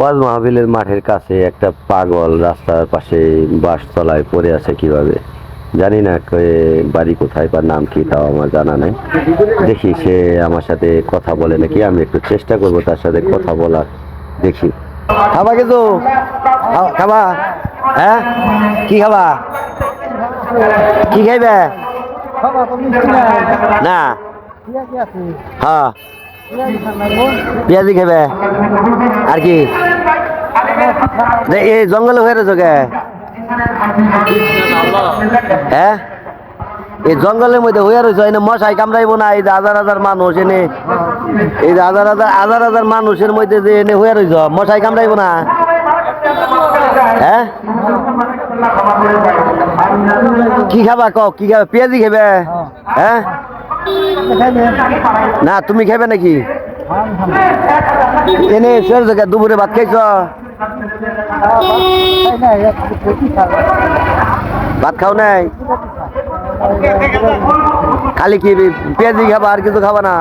ওয়াজ মাহবিলের মাঠের কাছে একটা পাগল রাস্তার পাশে বাসতলায় পড়ে আছে কীভাবে? জানি না কে বাড়ি কোথায় বা নাম কি তাও আমার জানা নাই। দেখি সে আমার সাথে কথা বলে নাকি আমি একটু চেষ্টা করব তার সাথে কথা বলার। দেখি। খাবা কিন্তু। খাবা। হ্যাঁ? কি খাবা? কি খাইবে? না। হ্যাঁ। পেঁয়াজি খাবে আর কি? এই জঙ্গলে হয়ে রয়েছে কে? হ্যাঁ এই জঙ্গলের মধ্যে হয়ে রয়েছে এনে মশাই কামড়াইবো না, এই যে হাজার হাজার মানুষ, এনে এই যে হাজার হাজার হাজার হাজার মানুষের মধ্যে যে এনে হয়ে রয়েছ মশাই কামড়াইবো না? হ্যাঁ কি খাবা ক কি খাবে? পেঁয়াজি খাবে হ্যাঁ না, তুমি খাবে নাকি? এনে শেষ জায়গা দুপুরে ভাত খাইছ? ভাত খাও নাই? খালি কি পেঁয়াজি খাবা, আর কিছু খাবা না?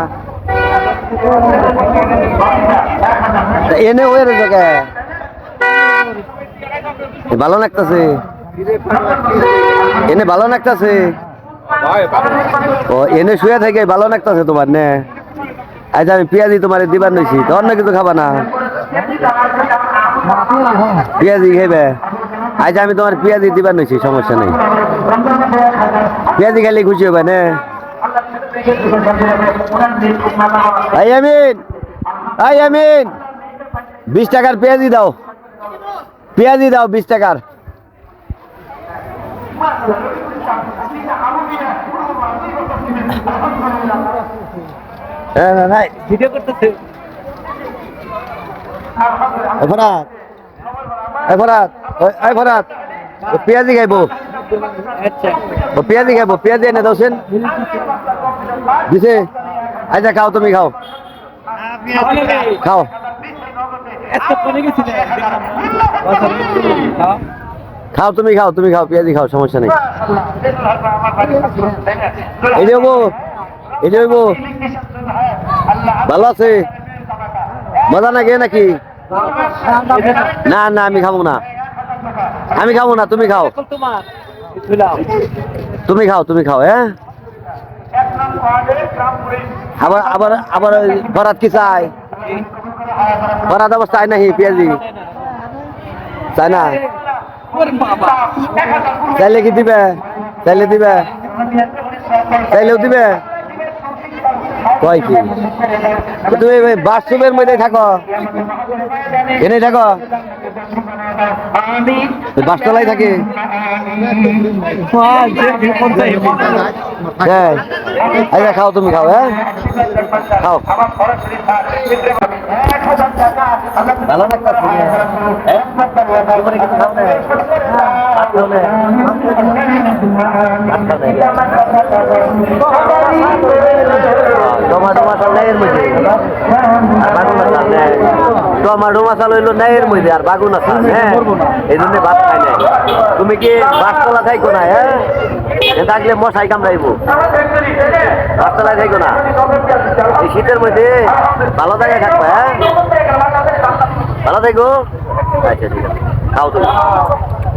এনে ওই রে জায়গা ভালো লাগতেছে। এনে ভালো লাগতেছে। ও, এনে শুয়ে থেকে ভালো লাগতেছে তোমার, নে। আজ আমি পেঁয়াজি তোমার দিবার নইছি, তো অন্য কিছু খাবা না। পেঁয়াজি খাইবে। আজ আমি তোমার পেঁয়াজি দিবার নইছি, সমস্যা নেই। পেঁয়াজি খাইলে খুশি হবে না। আই আমিন আই আমিন। বিশ টাকার পেঁয়াজি দাও। পেঁয়াজি দাও বিশ টাকার। হ্যাঁ না ভিডিও করতেছে। পেঁয়াজি খাইবো। আচ্ছা। পেঁয়াজি খাইবো পেঁয়াজি এনে দাওছেন দিছে আচ্ছা খাও তুমি খাও। খাও। খাও, তুমি খাও তুমি খাও, পেঁয়াজি খাও, সমস্যা নেই। এই দেবো এই দেবো ভালো আছে? মজা নাকি নাকি? না না, আমি খাব না। আমি খাব না, তুমি খাও। তুমি খাও তুমি খাও হ্যাঁ? আবার আবার আবার ভরাত কি চাই? ভরাত আবার চাই নাকি পেঁয়াজি? চাই না। চাইলে কি দিবে? চাইলে দিবে? চাইলেও দিবে? কয় কি? তুমি বাথরুমের মধ্যে থাকো। এনে থাকো। বাসতলায় থাকে। হ্যাঁ। আচ্ছা খাও তুমি, খাও হ্যাঁ? খাও। ভালো লাগতেছে হ্যাঁ হ্যাঁ খাই নাই তুমি কি বাসতলা থাইকো না হ্যাঁ থাকলে মশাই কামড়াইবো বাসতলায় থাইকো না শীতের মধ্যে ভালো জায়গায় থাকব হ্যাঁ ভালো থাইকো আচ্ছা ঠিক আছে খাও তুমি